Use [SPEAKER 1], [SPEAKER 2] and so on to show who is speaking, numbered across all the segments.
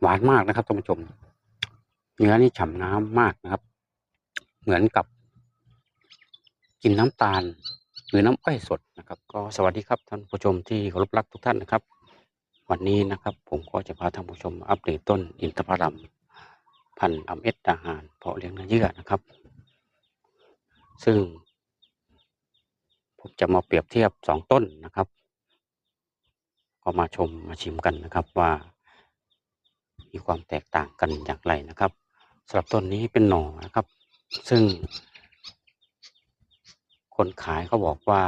[SPEAKER 1] หวานมากนะครับท่านผู้ชม เนื้อนี่ฉ่ำน้ำมากนะครับ เหมือนกับ กินน้ำตาล หรือน้ำอ้อยสดนะครับ ก็สวัสดีครับท่านผู้ชมที่เคารพรักทุกท่านนะครับ วันนี้นะครับ ผมก็จะพาท่านผู้ชมอัปเดตต้นอินทผลัมพันธุ์อเมดอาหารเพาะเลี้ยงเนื้อเยื่อนะครับ ซึ่ง ผมจะมาเปรียบเทียบสองต้นนะครับ ก็มาชมมาชิมกันนะครับว่า มีความแตกต่างกันอย่างไรนะครับสำหรับต้นนี้เป็นหน่อนะครับ ซึ่ง คนขายเขาบอกว่า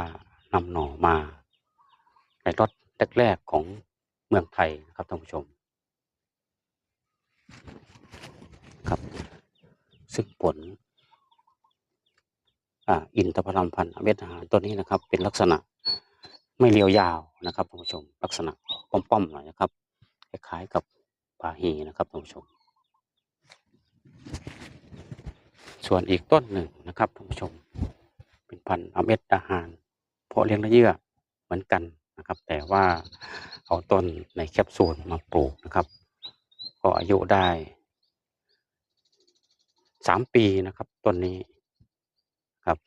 [SPEAKER 1] นำหน่อมา ในรถแรกๆของเมืองไทยนะครับท่านผู้ชมครับซึ่งผลอ่าอินทผลัมพันธ์เม็ดอาหารตัวนี้นะครับ เป็นลักษณะไม่เรียวยาวนะครับท่านผู้ชม ลักษณะป้อมๆหน่อยนะครับคล้ายๆกับ ปาฮีนะครับท่านผู้ชม ส่วนอีกต้นหนึ่งนะครับท่านผู้ชม เป็นพันธุ์อเม็ดอาหารเพาะเลี้ยงเนื้อเยื่อเหมือนกันนะครับ แต่ว่าเอาต้นในแคปซูลมาปลูกนะครับ ก็อายุได้สามปีนะครับต้นนี้ครับ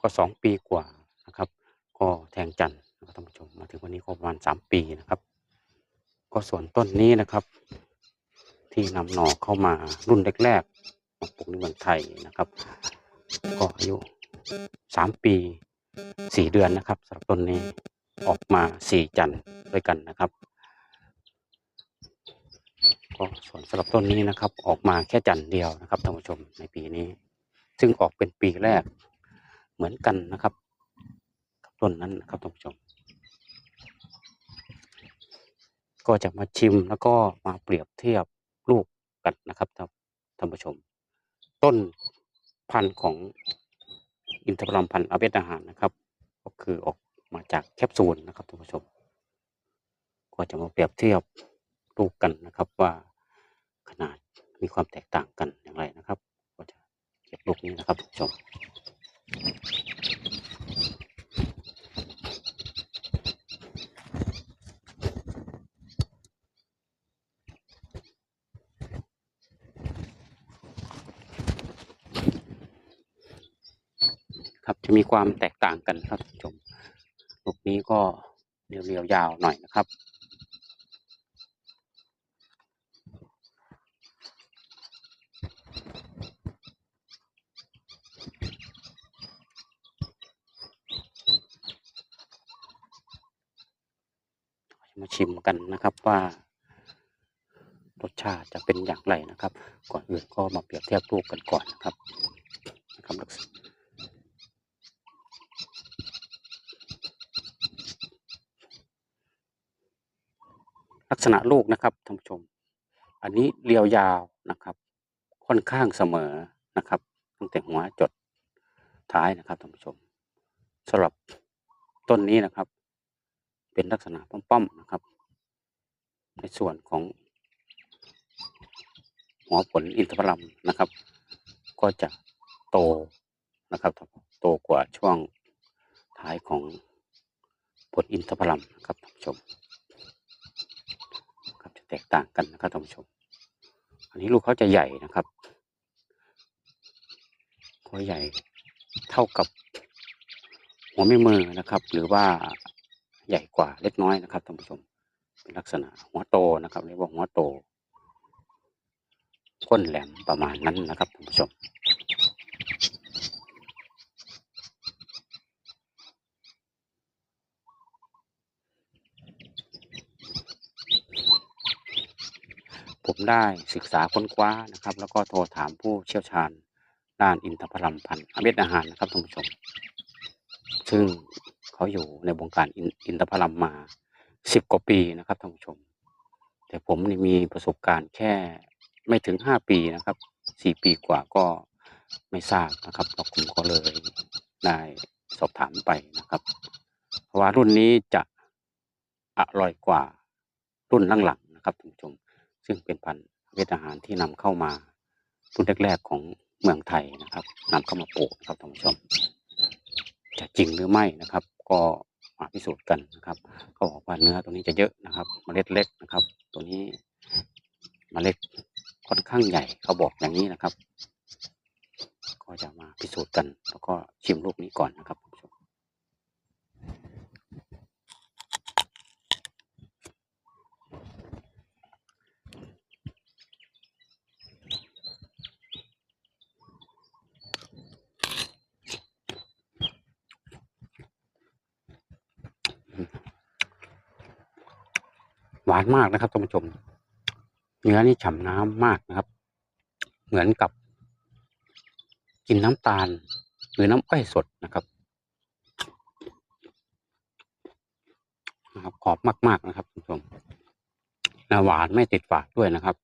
[SPEAKER 1] ก็สองปีกว่านะครับ ก็แทงจันทร์นะครับท่านผู้ชมมาถึงวันนี้ก็ประมาณสามปีนะครับ ก็ส่วนต้นนี้นะครับ ที่นำหน่อเข้ามารุ่นแรกๆมาปลูกในเมืองไทยนะครับ ก็อายุสามปีสี่เดือนนะครับสำหรับต้นนี้ออกมาสี่จันทร์ด้วยกันนะครับก็ส่วนสำหรับต้นนี้นะครับ ออกมาแค่จันทร์เดียวนะครับท่านผู้ชมในปีนี้ ซึ่งออกเป็นปีแรกเหมือนกันนะครับ กับต้นนั้นนะครับท่านผู้ชม ก็จะมาชิมแล้วก็มาเปรียบเทียบลูกกันนะครับท่านท่านผู้ชม ต้นพันธุ์ของอินทผลัมพันธุ์อาเบดอาหารนะครับ ก็คือออกมาจากแคปซูลนะครับท่านผู้ชม ก็จะมาเปรียบเทียบลูกกันนะครับว่าขนาดมีความแตกต่างกันอย่างไรนะครับ ก็จะเก็บลูกนี้นะครับท่านผู้ชม ครับจะมีความแตกต่างกันครับท่านผู้ชมลูกนี้ก็เรียวๆยาวหน่อยนะครับมาชิมกันนะครับว่ารสชาติจะเป็นอย่างไรนะครับ ก่อนอื่นก็มาเปรียบเทียบลูกกันก่อนนะครับนะครับ กษณะลักษณะลูกนะครับท่านผู้ชม อันนี้เรียวยาวนะครับ ค่อนข้างเสมอนะครับ ตั้งแต่หัวจดท้ายนะครับท่านผู้ชมสำหรับต้นนี้นะครับ เป็นลักษณะป้อมๆนะครับ ในส่วนของ หัวผลอินทผลัมนะครับ ก็จะโตนะครับโตกว่าช่วงท้ายของผลอินทผลัมนะครับท่านผู้ชม แตกต่างกันนะครับท่านผู้ชม อันนี้ลูกเขาจะใหญ่นะครับก็ใหญ่เท่ากับหัวแม่มือนะครับ หรือว่าใหญ่กว่าเล็กน้อยนะครับท่านผู้ชม เป็นลักษณะหัวโตนะครับเรียกว่าหัวโตก้นแหลมประมาณนั้นนะครับท่านผู้ชม ผมได้ศึกษาค้นคว้านะครับ แล้วก็โทรถามผู้เชี่ยวชาญด้านอินทผลัมพันธุ์อเม็ดอาหารนะครับท่านผู้ชม ซึ่งเขาอยู่ในวงการอินทผลัมมาสิบกว่าปีนะครับท่านผู้ชม แต่ผมนี่มีประสบการณ์แค่ไม่ถึงห้าปีนะครับสี่ปีกว่าก็ไม่ทราบนะครับแล้วผมก็เลยได้สอบถามไปนะครับ เพราะว่ารุ่นนี้จะอร่อยกว่ารุ่นหลังๆนะครับท่านผู้ชม ซึ่งเป็นพันธุ์เวทอาหารที่นำเข้ามารุ่นแรกๆของเมืองไทยนะครับนำเข้ามาปลูกครับท่านผู้ชม จะจริงหรือไม่นะครับ ก็มาพิสูจน์กันนะครับเขาบอกว่าเนื้อตัวนี้จะเยอะนะครับเมล็ดเล็กนะครับ ตัวนี้เมล็ดค่อนข้างใหญ่เขาบอกอย่างนี้นะครับ ก็จะมาพิสูจน์กัน แล้วก็ชิมลูกนี้ก่อนนะครับคุณผู้ชม หวานมากนะครับท่านผู้ชม เนื้อนี่ฉ่ำน้ำมากนะครับ เหมือนกับ กินน้ำตาล หรือน้ำอ้อยสดนะครับนะครับกรอบมาก ๆ นะครับท่านผู้ชมหวานไม่ติดฝาดด้วยนะครับ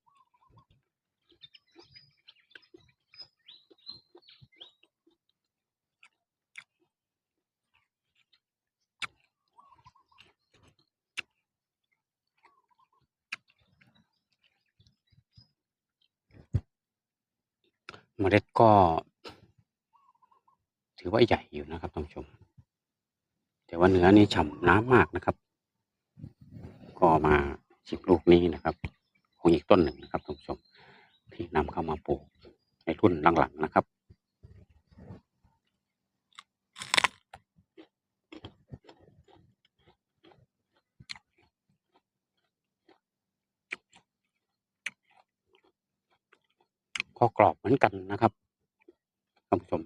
[SPEAKER 1] ก็ ถือว่าใหญ่อยู่นะครับท่านผู้ชม แต่ว่าเนื้อนี่ฉ่ำน้ำมากนะครับ ก็มาชิมลูกนี้นะครับของอีกต้นหนึ่งนะครับท่านผู้ชม ที่นำเข้ามาปลูกในรุ่นหลังๆนะครับก็กรอบเหมือนกันนะครับท่านผู้ชม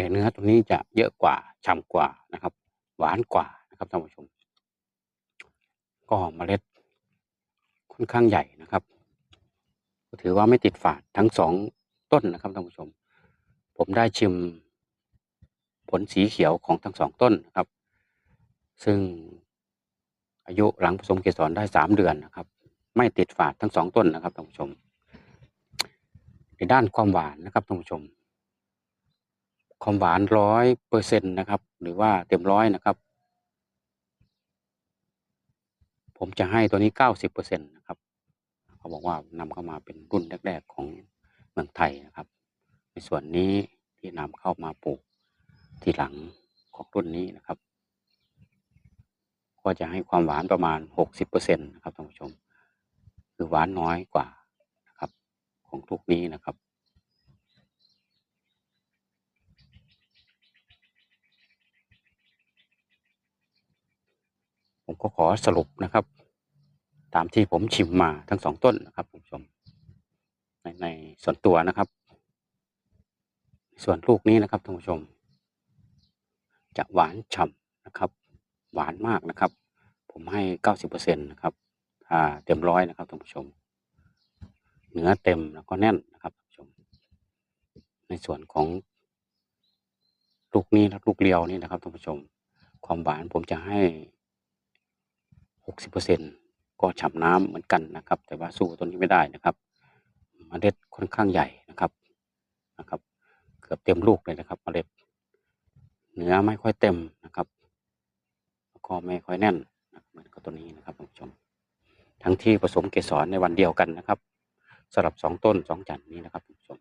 [SPEAKER 1] แต่เนื้อตรงนี้จะเยอะกว่าฉ่ำกว่านะครับ หวานกว่านะครับท่านผู้ชม ก็เมล็ดค่อนข้างใหญ่นะครับถือว่าไม่ติดฝาดทั้งสองต้นนะครับท่านผู้ชม ผมได้ชิมผลสีเขียวของทั้งสองต้นนครับ ซึ่งอายุหลังผสมเกสรได้สามเดือนนะครับ ไม่ติดฝาดทั้งสองต้นนะครับท่านผู้ชม ในด้านความหวานนะครับท่านผู้ชม ความหวานร้อยเปอร์เซ็นตนะครับ หรือว่าเต็มร้อยนะครับ ผมจะให้ตัวนี้เก้าสิบเปอร์เซ็นตนะครับ เขาบอกว่านำเข้ามาเป็นรุ่นแรก ๆ ของเมืองไทยนะครับ ในส่วนนี้ที่นำเข้ามาปลูกทีหลังของรุ่นนี้นะครับ ก็จะให้ความหวานประมาณหกสิบเปอร์เซ็นตนะครับท่านผู้ชม คือหวานน้อยกว่านะครับ ของทุกนี้นะครับ ผมก็ขอสรุปนะครับ ตามที่ผมชิมมาทั้งสองต้นนะครับคุณผู้ชม ในในส่วนตัวนะครับ ส่วนลูกนี้นะครับท่านผู้ชม จะหวานฉ่ำนะครับ หวานมากนะครับ ผมให้เก้าสิบเปอร์เซ็นตนะครับถ้าเต็มร้อยนะครับท่านผู้ชม เนื้อเต็มแล้วก็แน่นนะครับท่านผู้ชม ในส่วนของลูกนี้และลูกเลียวนี่นะครับท่านผู้ชม ความหวานผมจะให้ หกสิบเปอร์เซ็นก็ฉ่ำน้ำเหมือนกันนะครับ แต่ว่าสู้ตัวนี้ไม่ได้นะครับเมล็ดค่อนข้างใหญ่นะครับนะครับ เกือบเต็มลูกเลยนะครับเมล็ดเนื้อไม่ค่อยเต็มนะครับแล้วก็ไม่ค่อยแน่นเหมือนกับตัวนี้นะครับท่านผู้ชม ทั้งที่ผสมเกสรในวันเดียวกันนะครับสำหรับสองต้นสองจันทร์นี้นะครับท่านผู้ชม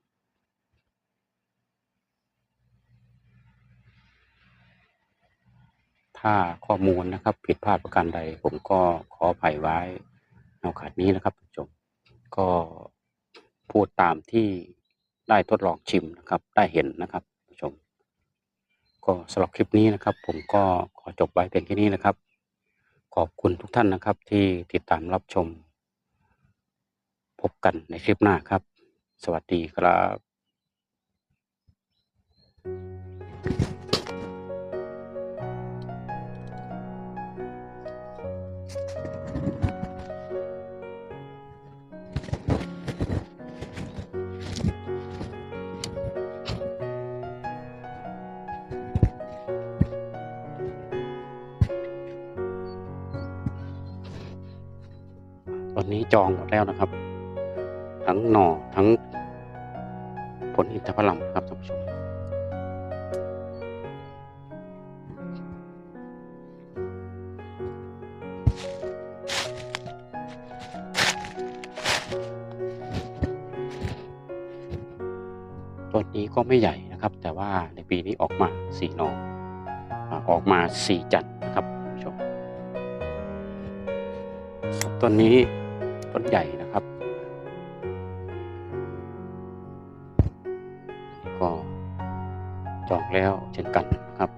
[SPEAKER 1] ถ้าข้อมูลนะครับ ผิดพลาดประการใด ผมก็ขออภัยไว้ในโอกาสนี้นะครับผู้ชมก็พูดตามที่ได้ทดลองชิมนะครับได้เห็นนะครับผู้ชม ก็สำหรับคลิปนี้นะครับ ผมก็ขอจบไว้เพียงแค่นี้นะครับ ขอบคุณทุกท่านนะครับที่ติดตามรับชม พบกันในคลิปหน้าครับ สวัสดีครับ นี้จองหมดแล้วนะครับ ทั้งหน่อทั้งผลอินทผลัมครับท่านผู้ชมต้นนี้ก็ไม่ใหญ่นะครับ แต่ว่าในปีนี้ออกมาสี่หน่ออออกมาสี่จันทร์นะครับท่านผู้ชมต้นนี้ นใหญ่นะครับ ก็จองแล้วเช่นกันครับ